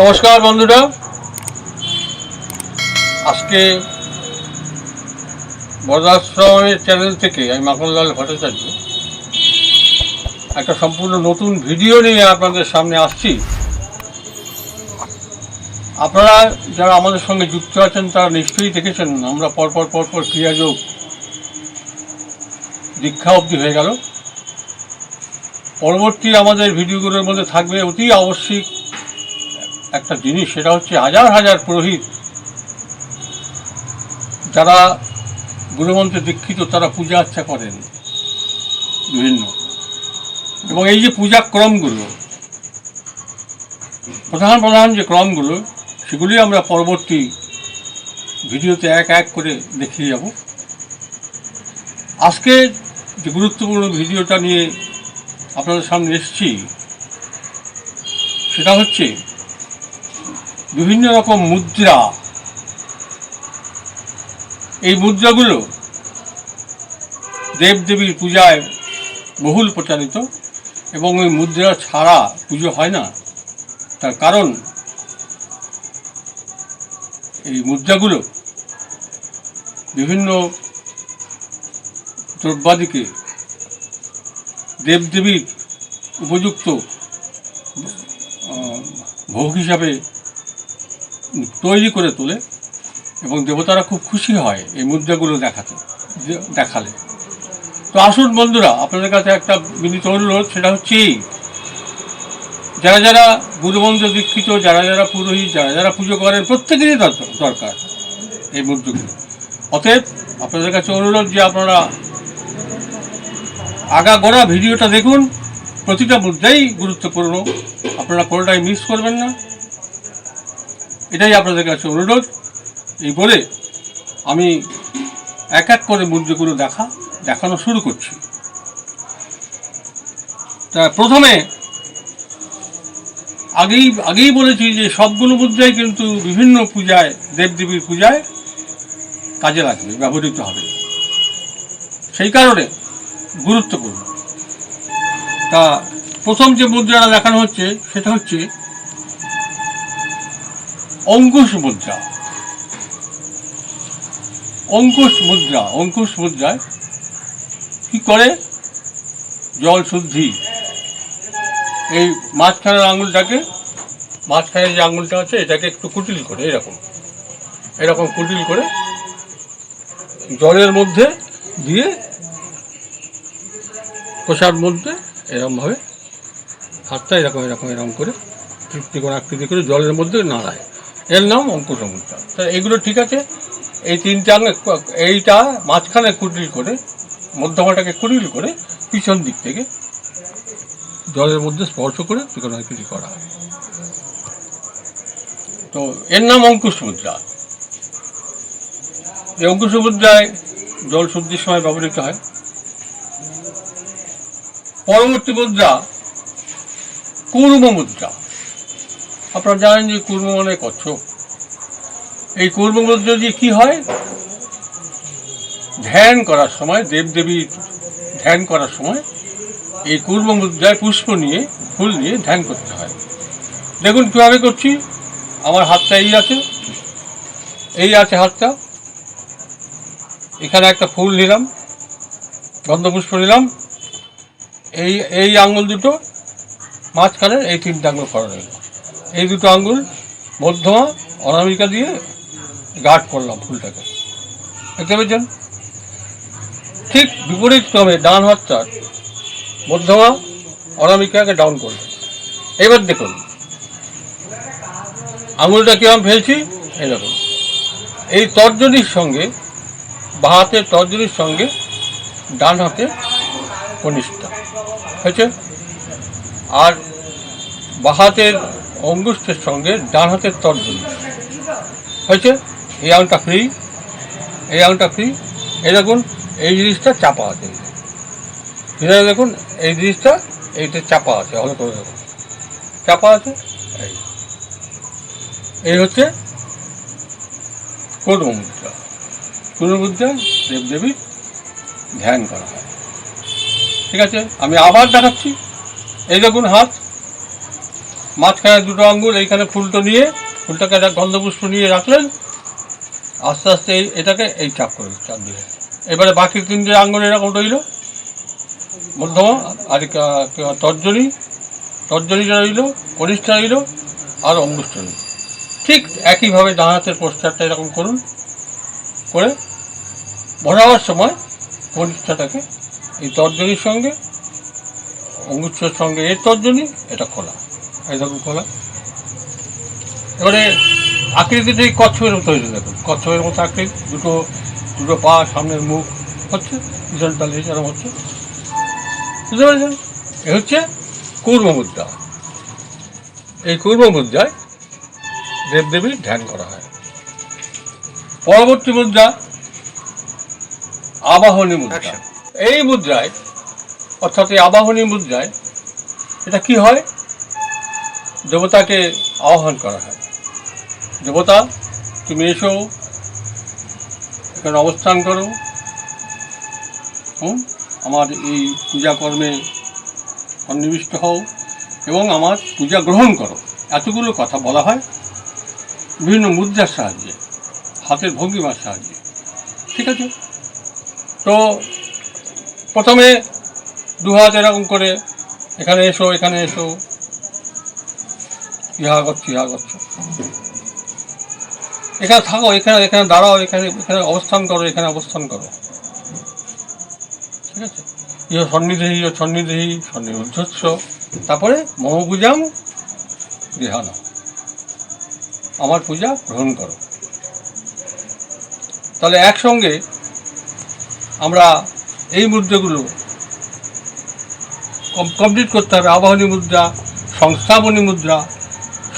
নমস্কার বন্ধুরা। আজকে বরদাশ্রমের চ্যানেল থেকে আমি মাখনলাল ভট্টাচার্য একটা সম্পূর্ণ নতুন ভিডিও নিয়ে আপনাদের সামনে আসছি। আপনারা যারা আমাদের সঙ্গে যুক্ত আছেন, তারা নিশ্চয়ই দেখেছেন, আমরা পরপর পরপর ক্রিয়াযোগ দীক্ষা অবধি হয়ে গেল। পরবর্তী আমাদের ভিডিওগুলোর মধ্যে থাকবে অতি আবশ্যিক একটা জিনিস, সেটা হচ্ছে হাজার হাজার পুরোহিত যারা গুরুমন্ত্রে দীক্ষিত, তারা পূজা আর্চা করেন বিভিন্ন। এবং এই যে পূজা ক্রমগুলো, প্রধান প্রধান যে ক্রমগুলো, সেগুলি আমরা পরবর্তী ভিডিওতে এক এক করে দেখিয়ে যাব। আজকে যে গুরুত্বপূর্ণ ভিডিওটা নিয়ে আপনাদের সামনে এসেছি, সেটা হচ্ছে বিভিন্ন রকম মুদ্রা। এই মুদ্রাগুলো দেবদেবীর পূজায় বহুল প্রচারিত এবং ওই মুদ্রা ছাড়া পুজো হয় না। তার কারণ, এই মুদ্রাগুলো বিভিন্ন দ্রব্যাদিকে দেবদেবীর উপযুক্ত ভোগ হিসাবে তৈরি করে তোলে এবং দেবতারা খুব খুশি হয় এই মুদ্রাগুলো দেখাতে দেখালে। তো আসুন বন্ধুরা, আপনাদের কাছে একটা বিনীত অনুরোধ, সেটা হচ্ছে এই। যারা যারা গুরুমন্ত্র দীক্ষিত, যারা যারা পুরোহিত, যারা যারা পুজো করেন, প্রত্যেকেরই দরকার এই মুদ্রাগুলো। অতএব আপনাদের কাছে অনুরোধ যে আপনারা আগা গোড়া ভিডিওটা দেখুন। প্রতিটা মুদ্রাই গুরুত্বপূর্ণ। আপনারা কোনোটাই মিস করবেন না। এটাই আপনাদের কাছে অনুরোধ। এই বলে আমি এক এক করে মুদ্রাগুলো দেখা, দেখানো শুরু করছি। তা প্রথমে আগেই আগেই বলেছি যে সবগুলো মুদ্রাই কিন্তু বিভিন্ন পূজায়, দেবদেবীর পূজায় কাজে লাগবে, ব্যবহৃত হবে। সেই কারণে গুরুত্বপূর্ণ। তা প্রথম যে মুদ্রাটা দেখানো হচ্ছে, সেটা হচ্ছে অঙ্কুশ মুদ্রা। অঙ্কুশ মুদ্রা, অঙ্কুশ মুদ্রায় কি করে? জল শুদ্ধি। এই মাঝখানের আঙুলটাকে মাঝখানে যে আঙুলটা আছে, এটাকে একটু কুটিল করে, এরকম। এরকম কুটিল করে জলের মধ্যে দিয়ে কোষার মধ্যে এরকমভাবে হাতটা এরকম এরকম এরকম করে ত্রিকোণ আকৃতি করে জলের মধ্যে নাড়ায়। এর নাম অঙ্কুশ মুদ্রা তা এগুলো ঠিক আছে, এই তিনটে এইটা মাঝখানে কুটিল করে মধ্যমাটাকে কুটিল করে পিছন দিক থেকে জলের মধ্যে স্পর্শ করে ত্রিকোণ আকৃতি করা হয়। তো এর নাম অঙ্কুশ মুদ্রা এই অঙ্কুশ মুদ্রায় জল শুদ্ধির সময় ব্যবহৃত হয়। পরবর্তী মুদ্রা কুর্ম মুদ্রা আপনারা জানেন যে কুর্ম মানে কচ্ছপ এই কুর্ম মুদ্রা দিয়ে কি হয়? ধ্যান করার সময় দেবদেবীর ধ্যান করার সময় এই কুর্ম মুদ্রায় পুষ্প নিয়ে, ফুল নিয়ে ধ্যান করতে হয়। দেখুন কীভাবে করছি। আমার হাতটা এই আছে। এই আছে হাতটা। এখানে একটা ফুল নিলাম, গন্ধপুষ্প নিলাম। এই এই আঙুল দুটো মাঝখানে এই তিনটে আঙুল করা রইল এই দুটো আঙুল মধ্যমা অনামিকা দিয়ে গার্ড করলাম ফুলটাকে। দেখতে পেয়েছেন? ঠিক বিপরীত ক্রমে ডান হাতটার মধ্যমা অনামিকাকে ডাউন করলেন এবার দেখুন আঙুলটা কীরকম ফেলছি? দেখুন এই তর্জনীর সঙ্গে, বা হাতের তর্জনীর সঙ্গে ডান হাতে কনিষ্ঠা। হয়েছে। আর বাঁ হাতের অঙ্গুষ্ঠের সঙ্গে ডান হাতের তর্জনী হয়েছে। এই আংটা ফ্রি এই আংটা ফ্রি এই দেখুন, এই জিনিসটা চাপা আছে। দেখুন এই জিনিসটা এইটা চাপা আছে। ভালো করে দেখুন। চাপা আছে, এই। এই হচ্ছে কোন মুদ্রা কোন দেবদেবীর ধ্যান করা হয়। ঠিক আছে? আমি আবার দেখাচ্ছি। এই দেখুন হাত। মাঝখানে দুটো আঙ্গুল, এইখানে ফুলটো নিয়ে, ফুলটাকে একটা গন্ধপুষ্প নিয়ে রাখলেন। আস্তে আস্তে এই এটাকে এই চাপ করে চাপ দিয়ে এবারে বাকি তিনটে আঙ্গুল এরকম রইল। মধ্যমা, আর তর্জনী। তর্জনীটা রইল, কনিষ্ঠা রইল, আর অঙ্গুষ্ঠ রইল। ঠিক একইভাবে ডান হাতের পোস্টারটা এরকম করুন। করে, বসাবার সময় কনিষ্ঠাটাকে এই তর্জনীর সঙ্গে অঙ্গুষ্ঠের সঙ্গে এর তর্জনী, এটা খোলা। এই দেখুন, খোলা। এবারে আকৃতিটা এই কচ্ছপের মতো হয়েছে, দেখুন। কচ্ছপের মতো আকৃতি, দুটো দুটো পা, সামনের মুখ হচ্ছে পিছন তালে এরকম হচ্ছে। বুঝতে পেরেছেন? এ হচ্ছে কুর্ম মুদ্রা। এই কুর্ম মুদ্রায় দেবদেবীর ধ্যান করা হয়। পরবর্তী মুদ্রা আবাহনী মুদ্রা. এই মুদ্রায়, অর্থাৎ এই আবাহনী মুদ্রায়, এটা কি হয়? দেবতাকে আহ্বান করা হয়। দেবতা, তুমি এসো, এখানে অবস্থান করো। হুম? আমার এই পূজা কর্মে সন্নিবিষ্ট হও এবং আমার পূজা গ্রহণ করো। এতগুলো কথা বলা হয়। বিভিন্ন মুদ্রার সাহায্যে, হাতের ভঙ্গিমার সাহায্যে। ঠিক আছে? তো প্রথমে দু হাত এরকম করে, এখানে এসো এখানে এসো। ইহা করছ ইহা করছ। এখানে থাকো, এখানে এখানে দাঁড়াও, এখানে এখানে অবস্থান করো, এখানে অবস্থান করো। ঠিক আছে? ইহ সন্নিধেহী ও সন্নিধেহী সন্নিবদ্ধস্য তারপরে মম পূজাম গৃহান আমার পূজা গ্রহণ করো। তাহলে একসঙ্গে আমরা এই মুদ্রাগুলো কমপ্লিট করতে হবে। আবাহনী মুদ্রা, সংস্থাপনী মুদ্রা,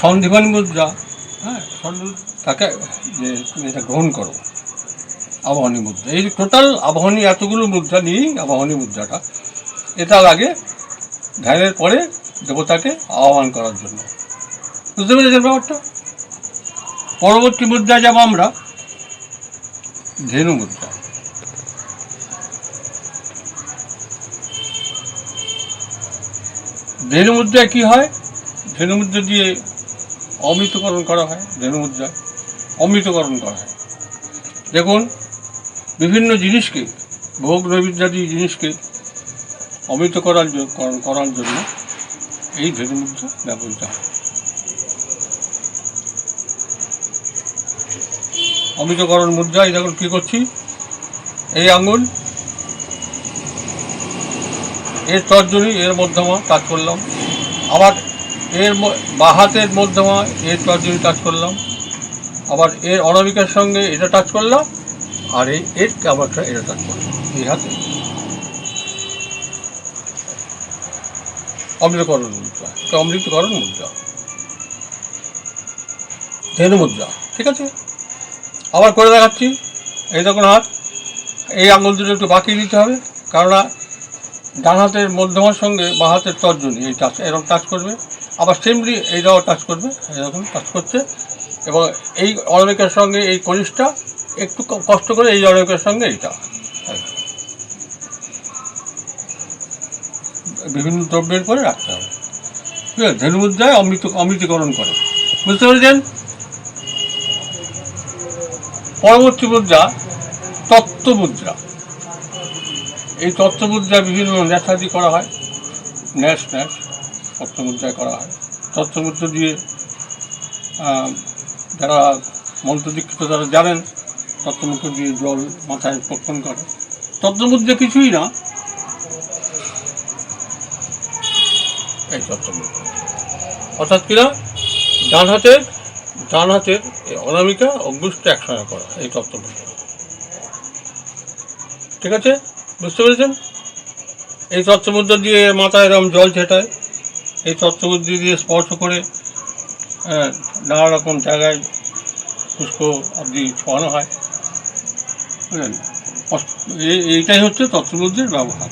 সন্ধিবানী মুদ্রা হ্যাঁ তাকে, যে তুমি এটা গ্রহণ করো। আবাহনী মুদ্রা। এই টোটাল আবাহনী এতগুলো মুদ্রা নিয়েই আবাহনী মুদ্রাটা। এটা লাগে ধ্যানের পরে দেবতাকে আহ্বান করার জন্য। বুঝতে পেরেছেন ব্যাপারটা? পরবর্তী মুদ্রা যাব আমরা, ধেনু মুদ্রা। ধেনু মুদ্রায় কী হয়? ধেনু মুদ্রা দিয়ে অমৃতকরণ করা হয় ধেনু মুদ্রায় অমৃতকরণ করা হয়। দেখুন, বিভিন্ন জিনিসকে, ভোগ নৈবেদ্যাদি জিনিসকে অমৃত করার করার জন্য এই ধেনু মুদ্রা ব্যবহৃত হয়। অমৃতকরণ মুদ্রায় দেখুন কী করছি? এই আঙুল এর তর্জনী এর মধ্যমা কাজ করলাম। আবার এর ম- বাঁ হাতের মধ্যমা, এর তর্জনী কাজ করলাম। আবার এর অনামিকার সঙ্গে এটা টাচ করলাম, আর এই এর কাবারটা এটা টাচ করলাম, এই হাতে। অমৃতকরণ মুদ্রা অমৃতকরণ মুদ্রা। ধেনু মুদ্রা, ঠিক আছে? আবার করে দেখাচ্ছি। এই দেখুন হাত, এই আঙুল দুটো একটু বাঁকিয়ে দিতে হবে, কেননা ডান হাতের মধ্যমার সঙ্গে বা হাতের তর্জনী, এই টাচ এরকম টাচ করবে। আবার সেমলি এইটাও টাচ করবে, এরকম টাচ করছে। এবং এই অনামিকার সঙ্গে এই কনিষ্ঠা, একটু কষ্ট করে এই অনামিকার সঙ্গে এইটা। বিভিন্ন দ্রব্যের পরে রাখতে হবে। ঠিক আছে? ধেনু মুদ্রায় অমৃত, অমৃতকরণ করে। বুঝতে পেরেছেন? পরবর্তী মুদ্রা তত্ত্ব মুদ্রা এই তত্ত্ব মুদ্রা বিভিন্ন ন্যাসাদি করা হয়। ন্যাস ন্যাস তত্ত্ব মুদ্রায় করা হয়। তত্ত্ব মুদ্রা দিয়ে যারা মন্ত্র দীক্ষিত তারা জানেন তত্ত্বমুদ্রা দিয়ে জল মাথায় পক্ষণ করে। তত্ত্বমুদ্রা কিছুই না। এই তত্ত্বমুদ্রা অর্থাৎ কিনা? ডান হাতের ডান হাতের অনামিকা অভ্যস্ত একসঙ্গে করা এই তত্ত্বমুদ্রা ঠিক আছে? বুঝতে পেরেছেন? এই তত্ত্বমুদ্রা দিয়ে মাথায় এরকম জল ছেটায় এই তত্ত্বমুদ্রা দিয়ে স্পর্শ করে হ্যাঁ, নানা রকম জায়গায় পুষ্প আদি ছোঁয়ানো হয়। এইটাই হচ্ছে তত্ত্বমুদ্রের ব্যবহার।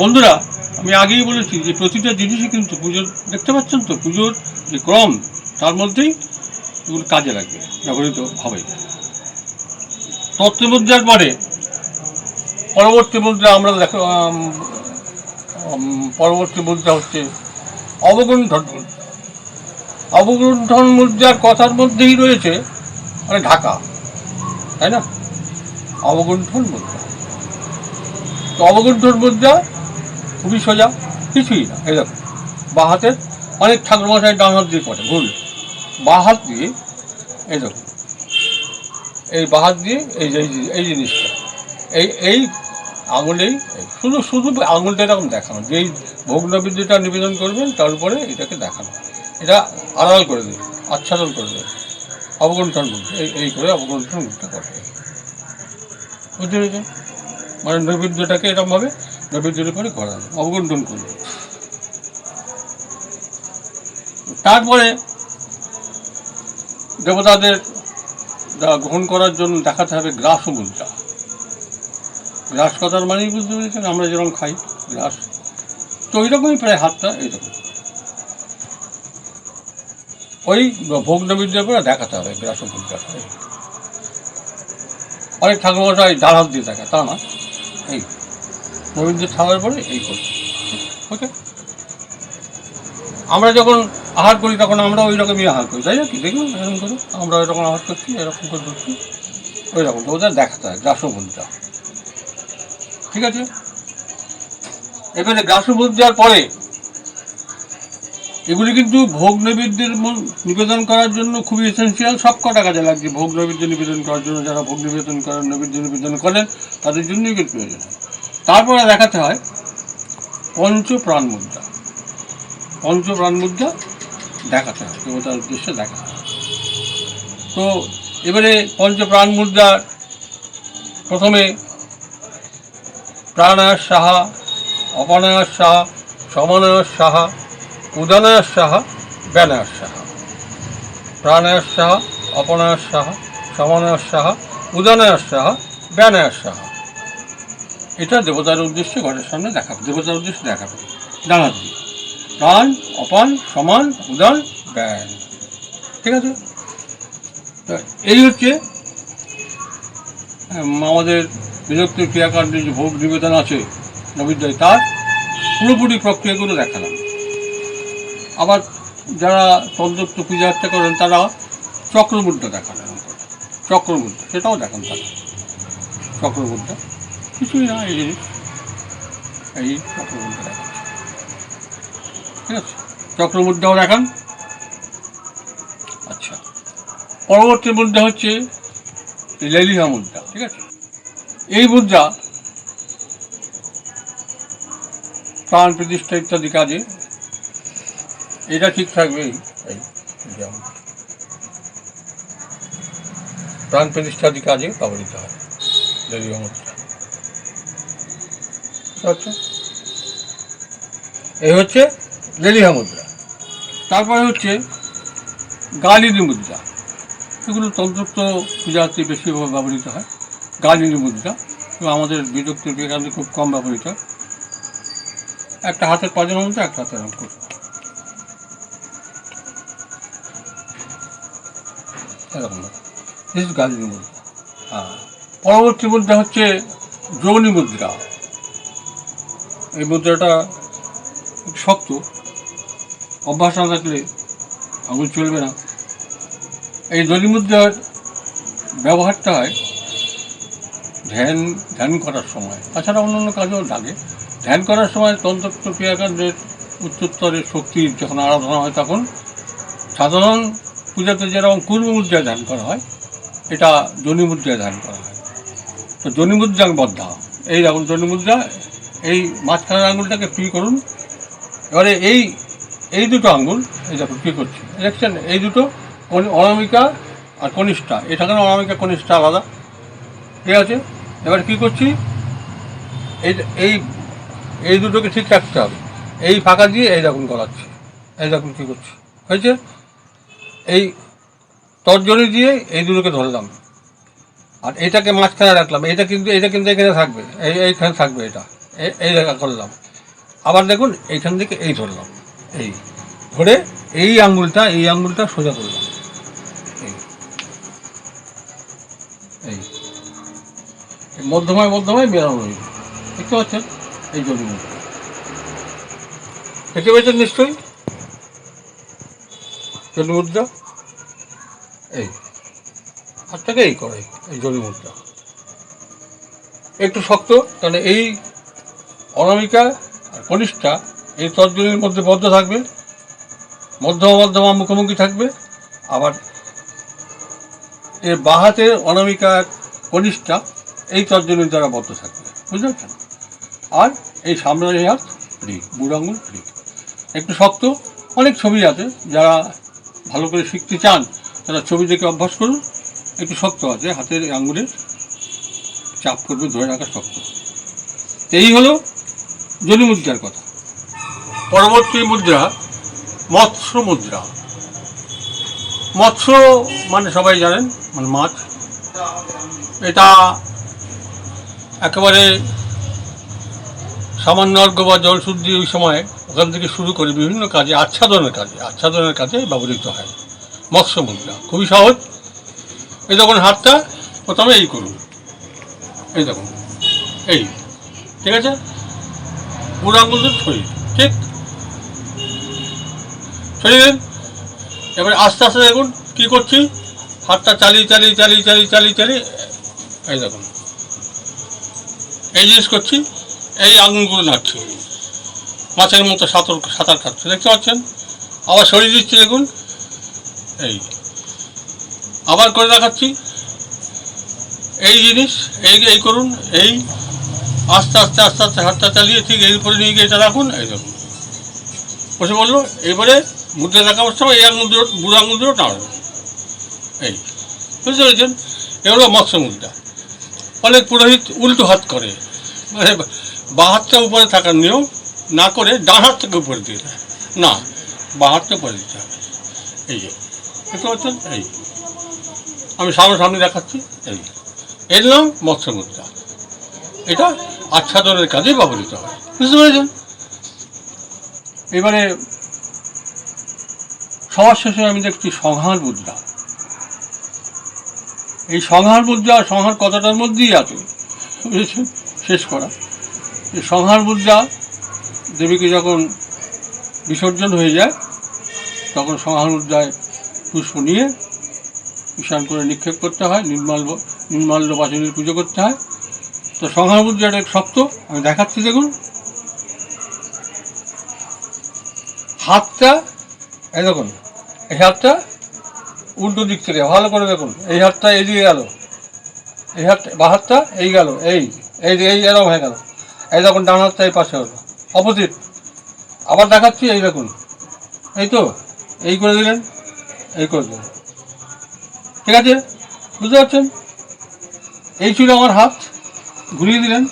বন্ধুরা আমি আগেই বলেছি যে প্রতিটা জিনিসই কিন্তু পুজোর দেখতে পাচ্ছেন তো পুজোর যে ক্রম তার মধ্যেই এগুলো কাজে লাগবে ব্যবহৃত হবে। তত্ত্বমুদ্রার পরে পরবর্তী মুদ্রা আমরা দেখো পরবর্তী মুদ্রা হচ্ছে অবগুণ্ঠন মুদ্রা অবগুণ্ঠন মুদ্রার কথার মধ্যেই রয়েছে মানে ঢাকা, তাই না? অবগুণ্ঠন মুদ্রা তো অবগুণ্ঠন মুদ্রা খুবই সোজা, কিছুই না, এই দেখো বা হাতের অনেক ঠাকুর মশাই ডান হাত দিয়ে করে, ভুল। বা হাত দিয়ে, এই দেখো, এই বা হাত দিয়ে এই এই জিনিসটা, এই এই আঙুলেই, শুধু শুধু আঙুলটা এরকম দেখানো। যেই ভোগ নৈবেদ্যটা নিবেদন করবেন তার উপরে এটাকে দেখানো। এটা আড়াল করে দেবে, আচ্ছাদন করে দেবে অবগন্ঠন এই এই করে অবগন্ঠন মুদ্রা করবে বুঝতে মানে নৈবেদ্যটাকে এরকমভাবে নৈবেদ্যের উপরে ঘোরানো অবগন্ঠন করবে। তারপরে দেবতাদের গ্রহণ করার জন্য দেখাতে হবে গ্রাস মুদ্রা গ্রাস কথার মানেই বুঝতে পেরেছেন, আমরা যেরকম খাই, গ্রাস। তো ওই রকমই প্রায় হাতটা, এইরকম। ওই ভোগ নৈবেদ্যের করে দেখাতে হবে, গ্রাস মুদ্রাটা এই। অনেক ঠাকুর মশাই ডান হাত দিয়ে দেখা তা না? এই নৈবেদ্য খাওয়ার পরে এই করছে। ওকে? আমরা যখন আহার করি, তখন আমরা ওই রকমই আহার করি, তাই না কি? দেখুন, এরকম করে, আমরা ওই রকম আহার করছি, এরকম করে ধরছি ওই রকম তো ওদের দেখাতে হয় গ্রাসবুদ্ধা ঠিক আছে? এবারে গ্রাসবুদ্ধার পরে এগুলি কিন্তু ভোগ নৈবেদ্যের নিবেদন করার জন্য খুবই এসেন্সিয়াল সব কটা কাজে লাগছে ভোগ নৈবেদ্য নিবেদন করার জন্য। যারা ভোগ নিবেদন করেন, নৈবেদ্য নিবেদন করেন, তাদের জন্যই এগুলো প্রয়োজন। তারপরে দেখাতে হয় পঞ্চ প্রাণ মুদ্রা। পঞ্চ প্রাণ মুদ্রা দেখাতে হয়। দেবতার উদ্দেশ্যে দেখাতে হয়। তো এবারে পঞ্চ প্রাণ মুদ্রার প্রথমে প্রাণায়াস সাহা অপনায়াস সাহা সমনায়াস সাহা উদনায়াস সাহা ব্যানায়াস সাহা প্রাণায়াস সাহা অপনায়াস সাহা সমনায়াস সাহা উদনায়াস সাহা ব্যানায়াস সাহা এটা দেবতার উদ্দেশ্যে ঘরের সামনে দেখাবে, দেবতার উদ্দেশ্যে দেখাবে। জানার দিয়ে প্রাণ, অপান, সমান, উদান, ব্যান। ঠিক আছে? এই হচ্ছে আমাদের বিরক্ত ক্রিয়াকাণ্ডে যে ভোগ নিবেদন আছে নবীদ্বয় তার পুরোপুরি প্রক্রিয়াগুলো দেখালাম। আবার যারা তন্ত্রত্ব পূজা করেন, তারা চক্রমুদ্রা এরকম চক্রমুদ্রা, সেটাও দেখান তারা। চক্রমুদ্রা, কিছুই না, এই জিনিস। এই চক্রমুদ্রা দেখান ঠিক আছে? চক্রমুদ্রাও দেখান। আচ্ছা। পরবর্তী মুদ্রা হচ্ছে লেলিহা মুদ্রা, ঠিক আছে? এই মুদ্রা প্রাণ প্রতিষ্ঠা ইত্যাদি কাজে এটা ঠিক থাকবে। প্রাণ প্রতিষ্ঠাদি কাজে ব্যবহৃত হয় মুদ্রা। আচ্ছা এই হচ্ছে লেলিহা মুদ্রা। তারপরে হচ্ছে গালিনী মুদ্রা। এগুলো তন্ত্রত্ব পূজাতে বেশিভাবে ব্যবহৃত হয়। গালিনী মুদ্রা এবং আমাদের বিদগ্ধ বিজ্ঞানে খুব কম ব্যবহৃত। একটা হাতের পাজানো মুদ্রা একটা হাতের অঙ্কুর এরকম গালিনী মুদ্রা হ্যাঁ। পরবর্তী মুদ্রা হচ্ছে যৌনি মুদ্রা। এই মুদ্রাটা শক্ত। অভ্যাস না থাকলে আঙুল চলবে না। এই দলি মুদ্রার ব্যবহারটা হয় ধ্যান ধ্যান করার সময়। তাছাড়া অন্যান্য কাজেও লাগে। ধ্যান করার সময় তন্ত্র ক্রিয়াকাণ্ডের উচ্চস্তরের শক্তির যখন আরাধনা হয় তখন সাধারণ পূজাতে যেরকম পূর্ব মুদ্রায় ধ্যান করা হয়, এটা জনি মুদ্রায় ধ্যান করা হয়। তো জনি বদ্ধা। এই দেখুন জনি মুদ্রা, এই মাঝখানের আঙুলটাকে ফ্রি করুন। এবারে এই এই দুটো আঙ্গুল এই দেখুন কী করছি। দেখছেন? এই দুটো অনামিকা আর কনিষ্ঠা। এটা কেন অনামিকা, কনিষ্ঠা আলাদা। ঠিক আছে? এবার কী করছি? এই এই এই দুটোকে ঠিক রাখতে হবে। এই ফাঁকা দিয়ে এই দেখুন গলাচ্ছি এই দেখুন কী করছি? হয়েছে? এই তর্জনী দিয়ে এই দুটোকে ধরলাম। আর এটাকে মাঝখানে রাখলাম। এটা কিন্তু এটা কিন্তু এখানে থাকবে। এই এইখানে থাকবে এটা। এই জায়গা করলাম। আবার দেখুন, এইখান থেকে এই ধরলাম। এই ধরে এই আঙুলটা এই আঙুলটা সোজা করলাম। মধ্যমায় মধ্যমায় বেরানো হইল দেখতে পাচ্ছেন? এই জন্য দেখতে পেয়েছেন নিশ্চয়ই? জনি মুদ্রা এই হাতটাকে এই করে, এই জনি মুদ্রা একটু শক্ত, তাহলে এই অনামিকা আর কনিষ্ঠা এই তর্জনীর মধ্যে বদ্ধ থাকবে। মধ্যমা মধ্যমা মুখোমুখি থাকবে। আবার এর বাহাতে অনামিকা কনিষ্ঠা এই তর্জনীর দ্বারা বদ্ধ থাকবে। বুঝতে পারছেন? আর এই সামনের হাত ফ্রি বুড়ো আঙুল ফ্রি একটু শক্ত, অনেক ছবি আছে, যারা ভালো করে শিখতে চান, তারা ছবি দেখে অভ্যাস করুন। একটু শক্ত আছে, হাতের আঙুলের চাপ করবে ধরে রাখা শক্ত। এই হলো জনি মুদ্রার কথা। পরবর্তী মুদ্রা, মৎস্য মুদ্রা। মৎস্য মানে সবাই জানেন মানে মাছ। এটা একেবারে সামান্য অর্ঘ্য বা জলশুদ্ধি ওই সময় ওখান থেকে শুরু করে বিভিন্ন কাজে আচ্ছাদনের কাজে আচ্ছাদনের কাজে ব্যবহৃত হয়। মৎস্য মুদ্রা খুবই সহজ। এই যখন হাতটা প্রথমে এই করুন। এই দেখুন এই ঠিক আছে? বুড়ো আঙুল দিয়ে ছড়িয়ে দিন, ঠিক? ছড়িয়ে দিন। এবারে আস্তে আস্তে দেখুন কী করছি? হাতটা চালিয়ে চালিয়ে চালিয়ে চালিয়ে চালিয়ে চালিয়ে এই দেখুন। এই জিনিস করছি, এই আঙুলগুলো নাড়ছি। মাছের মতো সাঁতার সাঁতার কাটছে, দেখতে পাচ্ছেন? আবার সরিয়ে দিচ্ছি, দেখুন। এই। আবার করে দেখাচ্ছি। এই জিনিস, এই এই করুন, এই। আস্তে আস্তে আস্তে আস্তে হাতটা চালিয়ে ঠিক এই উপরে নিয়ে গিয়ে এটা রাখুন, এই দেখুন। বসে বলল, এবারে মুদ্রা দেখাবার সময় এই আঙুল দুটো বুড়ো আঙুল দুটো এই। বুঝতে পেরেছেন? এগুলো মৎস্য মুদ্রা অনেক পুরোহিত উল্টো হাত করে। মানে বা হাতটা উপরে থাকার নিয়ম না করে ডান হাত থেকে উপরে দিয়ে দেয়। না, বা হাতটা উপরে দিতে হবে। এই যে, দেখতে পাচ্ছেন? এই আমি সামনাসামনি দেখাচ্ছি। এই এর নাম মৎস্য মুদ্রা এটা আচ্ছাদনের কাজে ব্যবহৃত হয়। বুঝতে পেরেছেন? এবারে সবার শেষে আমি দেখছি সংহার মুদ্রা। এই সংহার মুদ্রা সংহার কথাটার মধ্যেই আছে। শেষ করা। সংহার মুদ্রা দেবীকে যখন বিসর্জন হয়ে যায়, তখন সংহার মুদ্রায় পুষ্প নিয়ে বিশাল করে নিক্ষেপ করতে হয় নির্মাল নির্মাল্য বাচনের পুজো করতে হয়। তো সংহার মুদ্রাটা শক্ত, আমি দেখাচ্ছি দেখুন। হাতটা দেখুন, এই হাতটা উল্টো দিক থেকে, ভালো করে দেখুন, এই হাতটা এদিকে গেল, এই হাত বা হাতটা এই গেল, এই এই এই এরকম হয়ে গেল, এই দেখুন, ডান হাতটা এই পাশে হলো, অপোজিট, আবার দেখাচ্ছি, এই দেখুন, এই তো, এই করে দিলেন, এই করে দিলেন, ঠিক আছে, বুঝতে পারছেন? এই ছিল আমার হাত, ঘুরিয়ে দিলেন,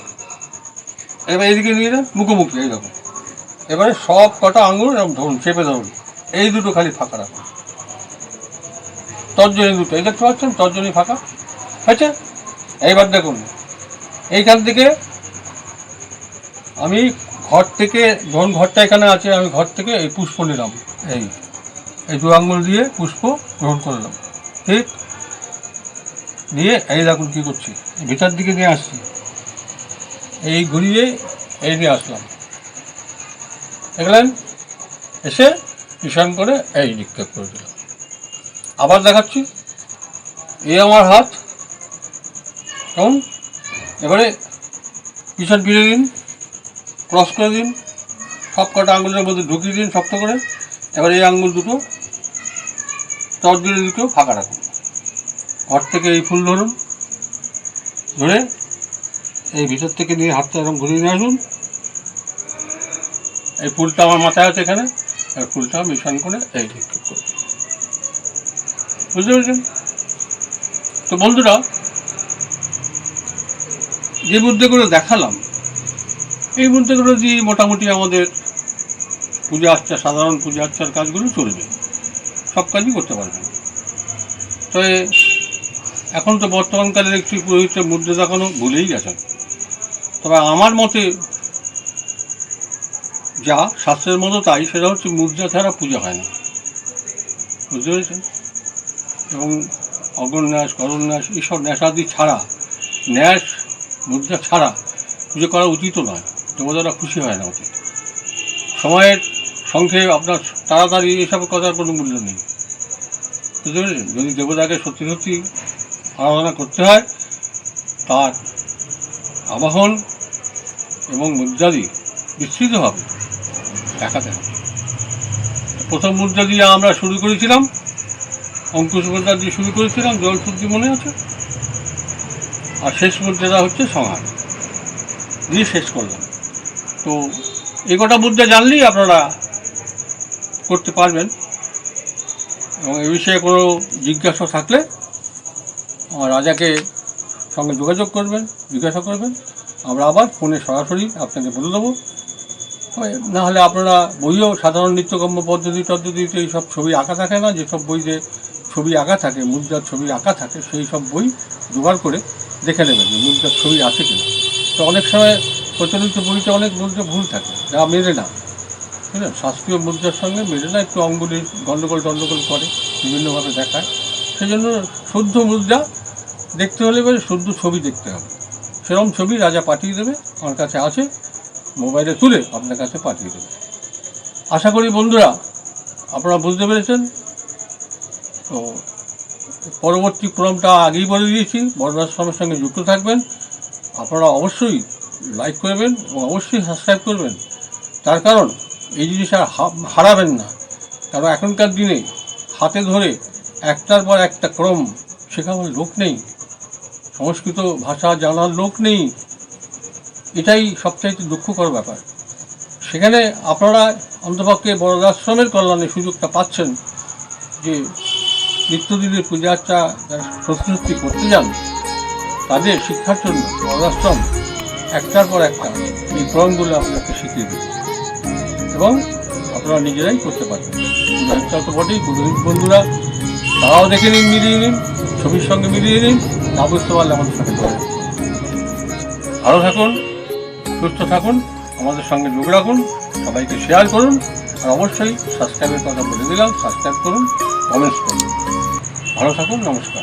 এবার এইদিকে নিয়ে এলেন মুখোমুখি, এই দেখুন, এবারে সব কটা আঙুল এরকম ধরুন, চেপে ধরুন, এই দুটো খালি ফাঁকা রাখুন। তর্জনী দুটো, এই দেখতে পাচ্ছেন? তর্জনী ফাঁকা। হয়েছে? এইবার দেখুন। এইখান থেকে আমি ঘর থেকে ধরুন ঘরটা এখানে আছে, আমি ঘর থেকে এই পুষ্প নিলাম। এই এই দু আঙুল দিয়ে পুষ্প গ্রহণ করলাম ঠিক? নিয়ে এই দেখুন কী করছি। ভিতর দিকে নিয়ে আসছি। এই ঘুরিয়ে এই নিয়ে আসলাম। দেখলেন? এসে ঈশান করে এই নিক্ষেপ করে দিলাম। আবার দেখাচ্ছি। এই আমার হাত। কেমন? এবারে পিছন ফিরে দিন ক্রস করে দিন সব কটা আঙুলের মধ্যে ঢুকিয়ে দিন শক্ত করে। এবারে এই আঙুল দুটো তর্জনী দুটো ফাঁকা রাখুন। ঘর থেকে এই ফুল ধরুন, ধরে এই ভিতর থেকে নিয়ে হাতটা এরকম ঘুরিয়ে নিয়ে আসুন। এই ফুলটা আমার মাথায় আছে এখানে আর ফুলটা মিশন করে এই নিক্ষেপ করুন। বুঝতে পেরেছেন তো বন্ধুরা, যে মুদ্রাগুলো দেখালাম, এই মুদ্রাগুলো দিয়ে মোটামুটি আমাদের পূজা আর্চা, সাধারণ পূজা আর্চার কাজগুলো চলবে। সব কাজই করতে পারবেন তবে এখন তো বর্তমানকালে দেখছি পুরোহিতের মুদ্রা দেখানো ভুলেই গেছেন। তবে আমার মতে যা শাস্ত্রের মতো তাই, সেটা হচ্ছে মুদ্রা ছাড়া পূজা হয় না। বুঝতে পেরেছেন? এবং অগন্যাস করন্যাস, এইসব ন্যাসাদি ছাড়া, ন্যাস, মুদ্রা ছাড়া পুজো করা উচিত নয়। দেবতারা খুশি হয় না ওতে। সময়ের সঙ্গে আপনার তাড়াতাড়ি এসব কথার কোনো মূল্য নেই। বুঝতে পেরেছেন? যদি দেবতাকে সত্যি সত্যি আরাধনা করতে হয়, তার আবাহন এবং মুদ্রাদি বিস্তৃতভাবে দেখাতে হবে প্রথম মুদ্রা দিয়ে আমরা শুরু করেছিলাম। অঙ্কুশ মুদ্রা দিয়ে শুরু করেছিলাম, জল শুদ্ধি মনে আছে? আর শেষ মুদ্রাটা হচ্ছে সংহার। দিয়ে শেষ করলাম। তো এই কটা মুদ্রা জানলেই আপনারা করতে পারবেন। এবং এ বিষয়ে কোনো জিজ্ঞাসা থাকলে আমার রাজাকে সঙ্গে যোগাযোগ করবেন, জিজ্ঞাসা করবেন। আমরা আবার ফোনে সরাসরি আপনাকে বলে দেবো। ওই না হলে আপনারা বইও, সাধারণ নিত্যকর্ম পদ্ধতি টদ্ধতিতে এইসব ছবি আঁকা থাকে না, যেসব বইতে ছবি আঁকা থাকে, মুদ্রার ছবি আঁকা থাকে, সেই সব বই জোগাড় করে দেখে নেবেন যে মুদ্রার ছবি আছে কিনা। তো অনেক সময় প্রচলিত বইতে অনেক মুদ্রা ভুল থাকে, যা মেলে না। ঠিক আছে? শাস্ত্রীয় মুদ্রার সঙ্গে মেলে না, একটু অঙ্গুলি গণ্ডগোল টণ্ডগোল করে, বিভিন্নভাবে দেখায়। সেই জন্য শুদ্ধ মুদ্রা দেখতে হলে এবারে শুদ্ধ ছবি দেখতে হবে। সেরকম ছবি রাজা পাঠিয়ে দেবে, আমার কাছে আছে, মোবাইলে তুলে আপনার কাছে পাঠিয়ে দেবে। আশা করি বন্ধুরা, আপনারা বুঝতে পেরেছেন তো পরবর্তী ক্রমটা আগেই বলে দিয়েছি বর্ণাশ্রমের সঙ্গে যুক্ত থাকবেন। আপনারা অবশ্যই লাইক করবেন এবং অবশ্যই সাবস্ক্রাইব করবেন। তার কারণ, এই জিনিস আর হারাবেন না। কারণ এখনকার দিনে হাতে ধরে একটার পর একটা ক্রম শেখানোর লোক নেই। সংস্কৃত ভাষা জানার লোক নেই। এটাই সবচাইতে দুঃখকর ব্যাপার। সেখানে আপনারা অন্তপক্ষে বড়দাশ্রমের কল্যাণে সুযোগটা পাচ্ছেন যে নিত্যদিনের পূজা আর্চা যারা প্রস্তুতি করতে যান, তাদের শিক্ষার জন্য বড়দাশ্রম একটার পর একটা এই ক্রমগুলো আপনাকে শিখিয়ে দেবে। এবং আপনারা নিজেরাই করতে পারবেন। পূজা তো বটেই বন্ধুরা, তারাও দেখে নিন, মিলিয়ে নিন ছবির সঙ্গে মিলিয়ে নিন না বুঝতে পারলে আমাদের সাথে ভালো থাকুন, সুস্থ থাকুন, আমাদের সঙ্গে যোগ রাখুন, সবাইকে শেয়ার করুন, আর অবশ্যই সাবস্ক্রাইবের কথা বলে দিলাম সাবস্ক্রাইব করুন কমেন্টস করুন। 腹咲くんだもしか。